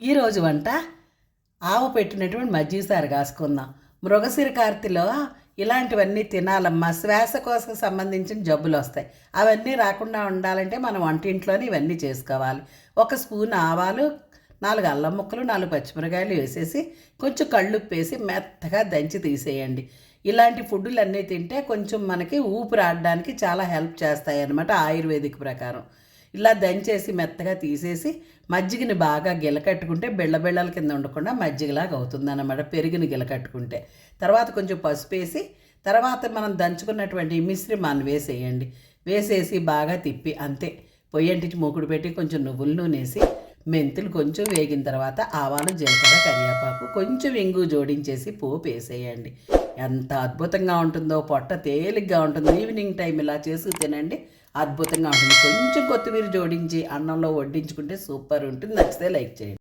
ఈరోజు వంట ఆవు పెట్టినటువంటి మజ్జిగసారు కాసుకుందాం. మృగశిర కార్తిలో ఇలాంటివన్నీ తినాలమ్మా. శ్వాసకోశకు సంబంధించిన జబ్బులు వస్తాయి. అవన్నీ రాకుండా ఉండాలంటే మనం వంటింట్లోనే ఇవన్నీ చేసుకోవాలి. ఒక స్పూన్ ఆవాలు నాలుగు అల్లం ముక్కలు నాలుగు పచ్చిమిరకాయలు వేసేసి కొంచెం కళ్ళుప్పేసి మెత్తగా దంచి తీసేయండి. ఇలాంటి ఫుడ్లన్నీ తింటే కొంచెం మనకి ఊపిరి ఆడడానికి చాలా హెల్ప్ చేస్తాయి అన్నమాట ఆయుర్వేదిక్ ప్రకారం. ఇలా దంచేసి మెత్తగా తీసేసి మజ్జిగని బాగా గిలకట్టుకుంటే బిళ్ళబిళ్ళల కింద ఉండకుండా మజ్జిగలాగా అవుతుంది అన్నమాట పెరుగుని గిలకట్టుకుంటే. తర్వాత కొంచెం పసుపు వేసి తర్వాత మనం దంచుకున్నటువంటి మిశ్రమాన్ని వేసేయండి. వేసేసి బాగా తిప్పి అంతే. పొయ్యంటికి మూకుడు పెట్టి కొంచెం నువ్వుల నూనె వేసి మెంతులు కొంచెం వేగిన తర్వాత ఆవాలు జీలకర్ర కరివేపాకు కొంచెం ఇంగు జోడించేసి పోపు వేసేయండి. ఎంత అద్భుతంగా ఉంటుందో పొట్ట తేలిగ్గా ఉంటుంది. ఈవినింగ్ టైం ఇలా చేసి తినండి. అద్భుతంగా ఉంటుంది. కొంచెం కొత్తిమీర జోడించి అన్నంలో వడ్డించుకుంటే సూపర్ ఉంటుంది. నచ్చితే లైక్ చేయండి.